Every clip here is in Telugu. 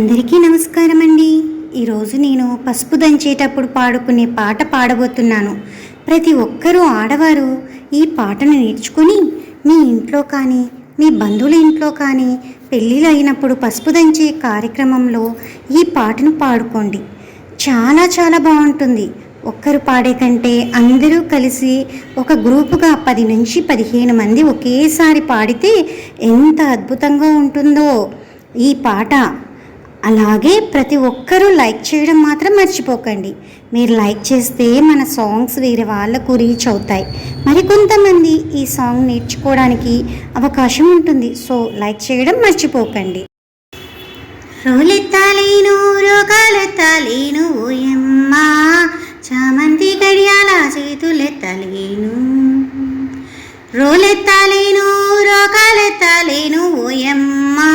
అందరికీ నమస్కారం అండి ఈరోజు నేను పసుపు దంచేటప్పుడు పాడుకునే పాట పాడబోతున్నాను. ప్రతి ఒక్కరూ ఆడవారు ఈ పాటను నేర్చుకుని మీ ఇంట్లో కానీ మీ బంధువుల ఇంట్లో కానీ పెళ్ళిళ్ళు అయినప్పుడు పసుపు దంచే కార్యక్రమంలో ఈ పాటను పాడుకోండి. చాలా చాలా బాగుంటుంది. ఒక్కరు పాడే కంటే అందరూ కలిసి ఒక గ్రూపుగా పది నుంచి పదిహేను మంది ఒకేసారి పాడితే ఎంత అద్భుతంగా ఉంటుందో. ఈ పాట అలాగే ప్రతి ఒక్కరూ లైక్ చేయడం మాత్రం మర్చిపోకండి. మీరు లైక్ చేస్తే మన సాంగ్స్ వేరే వాళ్ళకు రీచ్ అవుతాయి. మరికొంతమంది ఈ సాంగ్ నేర్చుకోవడానికి అవకాశం ఉంటుంది. సో లైక్ చేయడం మర్చిపోకండి. రోలెత్తాలేను రోగాలెత్తాలేను ఓయమ్మా. చామంతి గడియాల చేతులెత్తలేను రోలెత్తాలేను రోగాలెత్తాలేను ఓయమ్మా.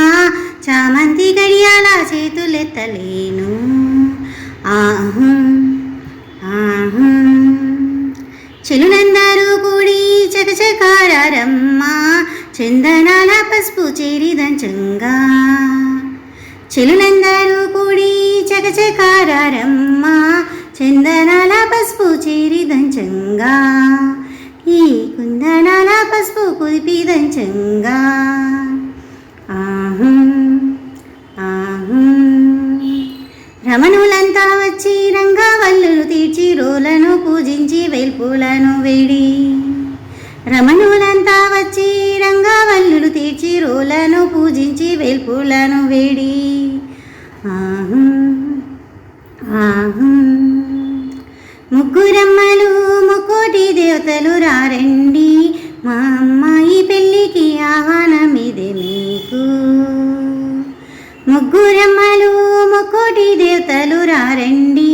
చేతులెత్తలేను. ఆహు ఆహు. చెలునందరూ కూడి చకచకారమ్మా చందనాల పసుపు చేరిదంచంగా చెలునందరూ కూడి చకచకారమ్మ చందనాల పసుపు చేరిదంచంగా ఈ కుందనాల పసుపు కుదిపిదంచంగా అంతా వచ్చి రంగవల్లులు తీర్చి రోలను పూజించి వెల్పులను వేడి. రమణులంతా వచ్చి రంగవల్లులు తీర్చి రోలను పూజించి వెల్పులను వేడి. ముగ్గురమ్మలు ముక్కోటి దేవతలు రారండి. మా అమ్మాయి పెళ్ళికి ఆహ్వానం ఆహ్వానమిదే మీకు. ముగ్గురమ్మలు ముక్కోటి దేవతలు రారండి.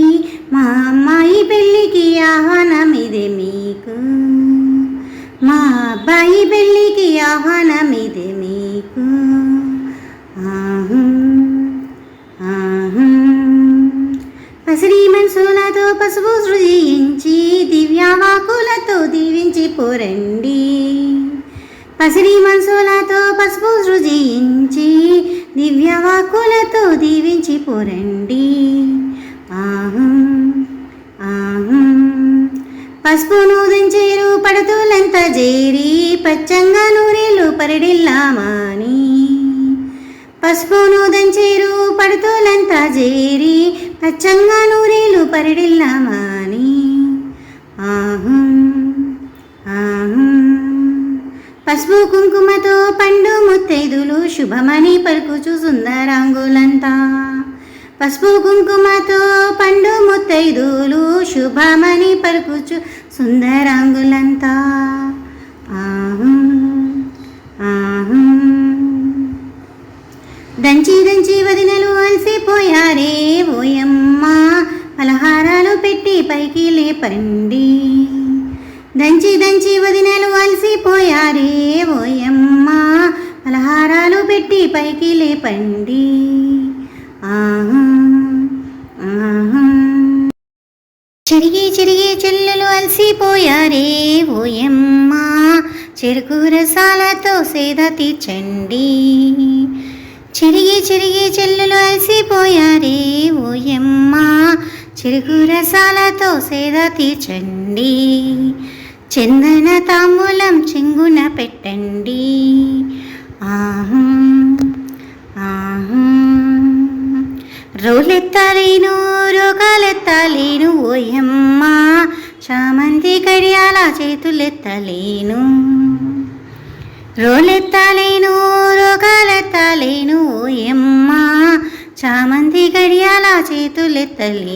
మా అమ్మాయి పెళ్ళికి ఆహ్వానమిదే మీకు. మా అబ్బాయి పెళ్ళికి ఆహ్వానమిదే మీకు. ఆహు మనసులతో పసుపు సృజించి దివ్యావాకులతో దీవించి పోరండి. పసిరి మనసులతో పసుపు సృజించి దివ్యవాకులతో దీవించి పోరండి ఆహం ఆహం. పసుపును దంచేరు పడతులంతా జేరి పచ్చంగా నూరేలు పరిడిల్లామాని. పసుపును దంచేరు పడతులంతా జేరి పచ్చంగా నూరేలు పరిడిల్లామాని. ఆహం ఆహం. పసుపు కుంకుమతో పండు శుభమని పలుకుచు సుందరాంగులంతా. పసుపు కుంకుమతో పండు ముత్తైదులు శుభమని పలుకుచు సుందరాంగులంతా. ఆహు ఆహు. దంచి దంచి వదినలు అలసిపోయారే ఓయమ్మ. పలహారాలు పెట్టి పైకి లేపండి. దంచి దంచి వదినలు అలసిపోయారే ఓయమ్మ. పలహారాలు పెట్టి పైకి లేపండి. ఆహా ఆహా. చిరిగి చిరిగి చెల్లెలు అలసిపోయారే ఓయమ్మ. చెరుకు రసాలతో సేద తీర్చండి. చిరిగి చిరిగి చెల్లెలు అలసిపోయారే ఓయమ్మ. చెరుకు రసాలతో సేద తీర్చండి. చందన తాంబూలం చెంగున పెట్టండి. ఓయమ్మ చామంతి కడియాల చేతులెత్తలేను. రోలెత్తాలేను రోగాలెత్తాలేను ఓయమ్మ. చామంతి గడియాల చేతులెత్తలేను